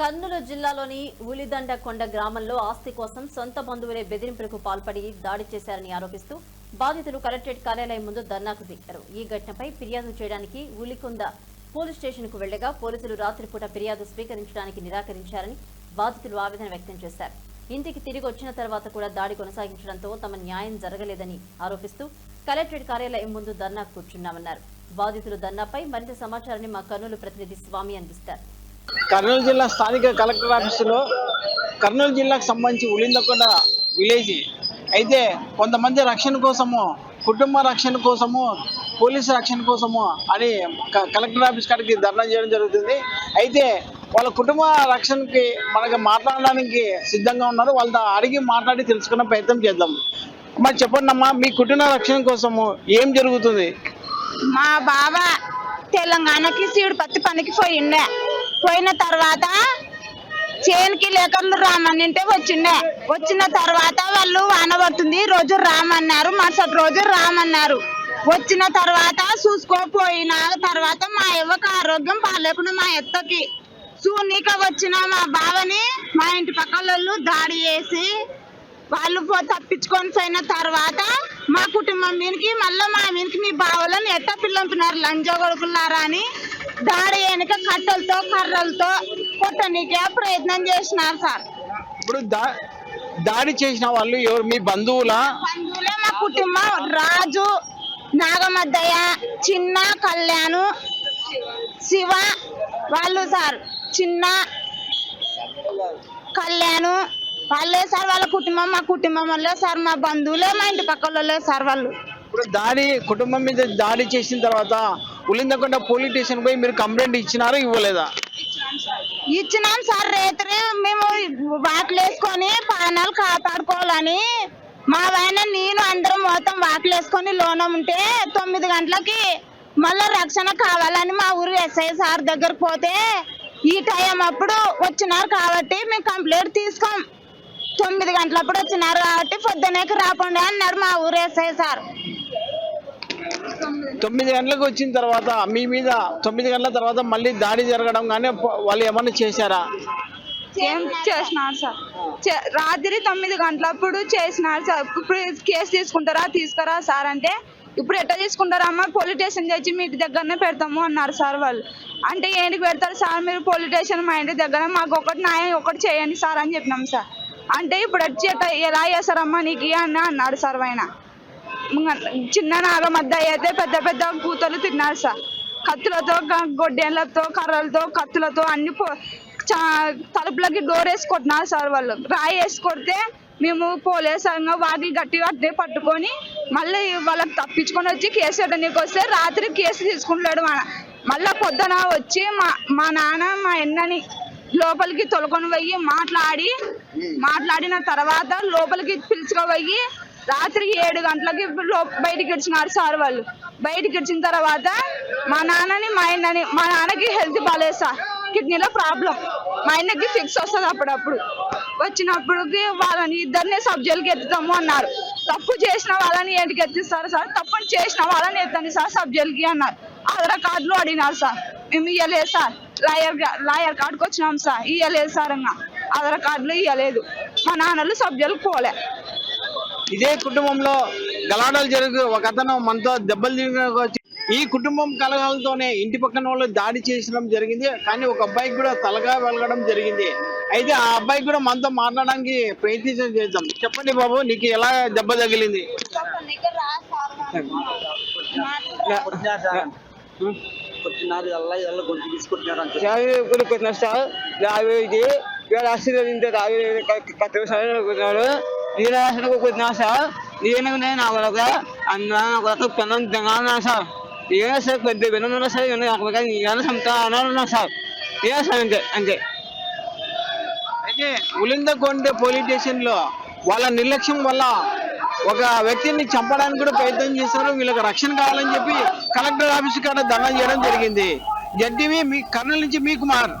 కర్నూలు జిల్లాలోని ఉలిదండ కొండ గ్రామంలో ఆస్తి కోసం సొంత బంధువులే బెదిరింపులకు పాల్పడి దాడి చేశారని ఆరోపిస్తూ బాధితులు కలెక్టరేట్ కార్యాలయం ముందు ధర్నాకు దిగారు. ఈ ఘటనపై ఫిర్యాదు చేయడానికి ఉలికొంద పోలీస్ స్టేషన్కు వెళ్ళగా పోలీసులు రాత్రిపూట ఫిర్యాదు స్వీకరించడానికి నిరాకరించారని బాధితులు ఆవేదన వ్యక్తం చేశారు. ఇంటికి తిరిగి వచ్చిన తర్వాత కూడా దాడి కొనసాగించడంతో తమ న్యాయం జరగలేదని ఆరోపిస్తూ కలెక్టరేట్ కార్యాలయం ముందు ధర్నా కూర్చున్నామన్నారు. బాధితులు ధర్నాపై మరింత సమాచారాన్ని మా కర్నూలు ప్రతినిధి స్వామి అందిస్తారు. కర్నూలు జిల్లా స్థానిక కలెక్టర్ ఆఫీసులో కర్నూలు జిల్లాకు సంబంధించి ఉలిందకొండ విలేజ్. అయితే కొంతమంది రక్షణ కోసము కుటుంబ రక్షణ కోసము పోలీసు రక్షణ కోసము అని కలెక్టర్ ఆఫీస్ కాడికి ధర్నా చేయడం జరుగుతుంది. అయితే వాళ్ళ కుటుంబ రక్షణకి మనకి మాట్లాడడానికి సిద్ధంగా ఉన్నారు. వాళ్ళతో అడిగి మాట్లాడి తెలుసుకునే ప్రయత్నం చేద్దాం. మరి చెప్పండి అమ్మా మీ కుటుంబ రక్షణ కోసము ఏం జరుగుతుంది? మా బావ తెలంగాణకి శివుడు పత్తి పనికి పోయిండే. పోయిన తర్వాత చేనుకి లేకుండా రామన్నింటే వచ్చిండే. వచ్చిన తర్వాత వాళ్ళు వాన పడుతుంది. రోజు రామన్నారు. మరుసటి రోజు రామన్నారు. వచ్చిన తర్వాత చూసుకోపోయిన తర్వాత మా ఎవ్వకు ఆరోగ్యం బాగాలేకుండా మా ఎత్తకి చూనీక వచ్చిన మా బావని మా ఇంటి పక్కల దాడి చేసి వాళ్ళు పో తప్పించుకొని పోయిన తర్వాత మా కుటుంబం మీనికి మళ్ళీ మా మీదకి మీ బావలను ఎట్ట పిల్లంపినారు? లంజ కొడుకున్నారా అని దాడి వెనుక కట్టెలతో కర్రలతో కొట్టనీకే ప్రయత్నం చేసినారు సార్. ఇప్పుడు దాడి చేసిన వాళ్ళు ఎవరు? మీ బంధువులా? బంధువులే మా కుటుంబం. రాజు నాగమద్దయ్య చిన్న కళ్యాణు శివ వాళ్ళు సార్. చిన్న కళ్యాణు వాళ్ళే సార్ వాళ్ళ కుటుంబం. మా కుటుంబం వాళ్ళే సార్. మా బంధువులే మా ఇంటి పక్కల సార్ వాళ్ళు. ఇప్పుడు దాడి కుటుంబం మీద దాడి చేసిన తర్వాత ఉలిందకొండ పోలీస్ స్టేషన్ పోయి మీరు కంప్లైంట్ ఇచ్చినారా ఇవ్వలేదా? ఇచ్చినాం సార్ రేత్రి మేము వాకిలు వేసుకొని పానాలు కాపాడుకోవాలని. మా ఆయన నేను అందరం మొత్తం వాకిలు వేసుకొని లోన ఉంటే తొమ్మిది గంటలకి మళ్ళీ రక్షణ కావాలని మా ఊరు ఎస్ఐ సార్ దగ్గరకు పోతే ఈ టైం అప్పుడు వచ్చినారు కాబట్టి మేము కంప్లైంట్ తీసుకోం. తొమ్మిది గంటలప్పుడు వచ్చినారు కాబట్టి పొద్దునేకి రాకుండా అన్నారు మా ఊరు ఎస్ఐ సార్. తొమ్మిది గంటలకు వచ్చిన తర్వాత మీ మీద తొమ్మిది గంటల తర్వాత మళ్ళీ దాడి జరగడం కానీ వాళ్ళు ఏమన్నా చేశారా? ఏం చేసినారు సార్? రాత్రి తొమ్మిది గంటలప్పుడు చేసినారు సార్. ఇప్పుడు కేసు తీసుకుంటారా తీసుకురా సార్ అంటే ఇప్పుడు ఎట్లా తీసుకుంటారా అమ్మ? పోలీస్ స్టేషన్ తెచ్చి మీ ఇంటి దగ్గరనే పెడతాము అన్నారు సార్ వాళ్ళు. అంటే ఏంటికి పెడతారు సార్ మీరు? పోలీస్ స్టేషన్ మా ఇంటి దగ్గర మాకు ఒకటి న్యాయం ఒకటి చేయండి సార్ అని చెప్పినాం సార్. అంటే ఇప్పుడు వచ్చి ఎట్లా ఎలా చేస్తారమ్మా నీకు అని అన్నాడు సార్ ఆయన. చిన్న నాగ మధ్య అయితే పెద్ద పెద్ద కూతలు తిన్నారు సార్. కత్తులతో గ- గొడ్డేళ్ళతో కర్రలతో కత్తులతో అన్ని పో- చా- తలుపులకి డోర్ వేసి కొట్టినారు సార్ వాళ్ళు. రాయి వేసి కొడితే మేము పోలేసంగా వాటిని గట్టిగా అట్టే పట్టుకొని మళ్ళీ వాళ్ళకి తప్పించుకొని వచ్చి కేసు పెట్టడానికి వస్తే రాత్రి కేసు తీసుకుంటాడు మన మళ్ళీ పొద్దున వచ్చి మా మా నాన్న మా ఎన్నని లోపలికి తొలకొని పోయి మాట్లాడి మాట్లాడిన తర్వాత లోపలికి పిలుచుకుపోయి రాత్రి ఏడు గంటలకి బయటికి ఇచ్చినారు సార్ వాళ్ళు. బయటికి ఇచ్చిన తర్వాత మా నాన్నని మా ఆయనని మా నాన్నకి హెల్త్ బాగాలేదు సార్. కిడ్నీలో ప్రాబ్లం. మా ఆయనకి ఫిక్స్ వస్తుంది అప్పుడప్పుడు. వచ్చినప్పటికి వాళ్ళని ఇద్దరిని సబ్జెక్ట్కి ఎత్తుతాము అన్నారు. తప్పు చేసిన వాళ్ళని ఏంటికి ఎత్తిస్తారు సార్. తప్పుని చేసిన వాళ్ళని ఎత్తండి సార్ సబ్జెక్ట్కి అన్నారు. ఆధార్ కార్డులు అడిగినారు సార్. మేము ఇవ్వలేదు సార్. లాయర్ లాయర్ కార్డుకి వచ్చినాం సార్. ఇవ్వలేదు సార్ ఇంకా ఆధార్ కార్డులు ఇవ్వలేదు మా నాన్నలు సబ్జెక్ట్ పోలే. ఇదే కుటుంబంలో గలాటాలు జరుగు ఒక అతను మనతో దెబ్బలు తిరిగి ఈ కుటుంబం కలగాలతోనే ఇంటి పక్కన వాళ్ళు దాడి చేసడం జరిగింది. కానీ ఒక అబ్బాయికి కూడా తలగా వెలగడం జరిగింది. అయితే ఆ అబ్బాయికి కూడా మనతో మాట్లాడడానికి ప్రయత్నించడం చేద్దాం. చెప్పండి బాబు నీకు ఎలా దెబ్బ తగిలింది? కొట్టినారు రావేది వీళ్ళు ఆశీర్వదించారు ఆవిడ కూడా కొట్టిన సార్? యాభైకి వేరే హాస్టల్ తింటే యాభై కత్తి కొట్టినాడు నేను హాస్టల్ కొట్టినా సార్. నేను నేను ఒక అందరం ఒక పెనం తిన్నాను సార్ ఏదో సార్ పెద్ద పెనం ఉన్నా సార్. ఏమైనా సంతా అన్నా సార్ ఏ సార్ అంతే అంతే. అయితే ఉలిందకొండ పోలీస్ స్టేషన్లో వాళ్ళ నిర్లక్ష్యం వల్ల ఒక వ్యక్తిని చంపడానికి కూడా ప్రయత్నం చేశారు. వీళ్ళకి రక్షణ కావాలని చెప్పి కలెక్టర్ ఆఫీస్ కాడ దండం చేయడం జరిగింది. జడ్డీవి మీ కర్నూలు నుంచి మీ కుమార్.